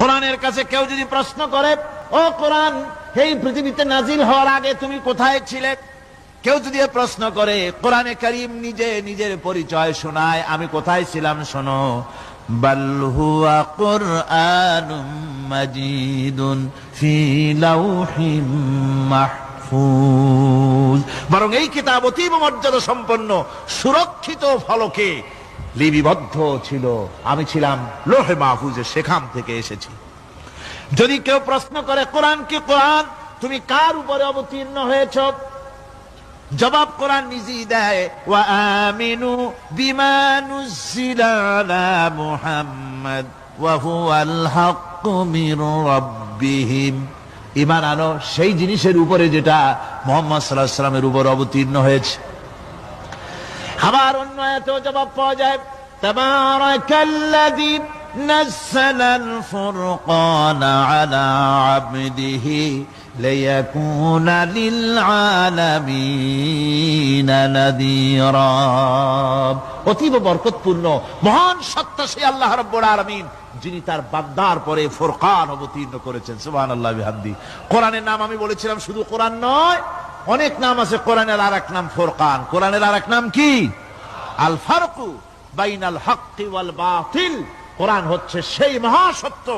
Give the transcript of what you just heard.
কোরআনের কাছে কেউ যদি প্রশ্ন করে, ও কোরআন, এই পৃথিবীতে নাজিল হওয়ার আগে তুমি কোথায় ছিলে? কেউ যদি প্রশ্ন করে, কোরআনে করিম নিজে নিজের পরিচয় শোনায়, আমি কোথায় ছিলাম শোনো? বাল হুয়া কুরআনুম মাজিদুন বরং এই কিতাব অতীব মর্যাদা সম্পন্ন সুরক্ষিত ফলকে লিপিবদ্ধ ছিল। আমি ছিলাম লোহে মাহফুজে সেখান থেকে এসেছি। যদি কেউ প্রশ্ন করে, কোরআন কি কোরআন? তুমি কার উপরে অবতীর্ণ হয়েছ? জবাব কোরআন নিজেই দেয়, ওয়া আমিনু বিমা নুজ্জিলা মুহাম্মদ, ওয়া হুয়াল মির রাব্বিহিম। ঈমান আনো, সেই জিনিসের উপরে যেটা মোহাম্মদ আলাইহি সাল্লামের উপর অবতীর্ণ হয়েছে। আবার অন্য এতেও জবাব পাওয়া যায় তাবারাকাল্লাযী نزل الفرقان على عبده ليكون للعالمين نذيرا অতীব বরকতপূর্ণ মহান সত্তা সেই আল্লাহ রব্বুল আলামিন যিনি তার বান্দার পরে ফোরকান অবতীর্ণ করেছেন সুবহানাল্লাহ বিহামদি কোরআনের নাম আমি বলেছিলাম শুধু কোরআন নয় অনেক নাম আছে, কোরআনের আর এক নাম ফোরকান। কোরআনের আর এক নাম কি? আল ফারকু বাইনাল হক ওয়াল বাতিল কোরআন হচ্ছে সেই মহাসত্য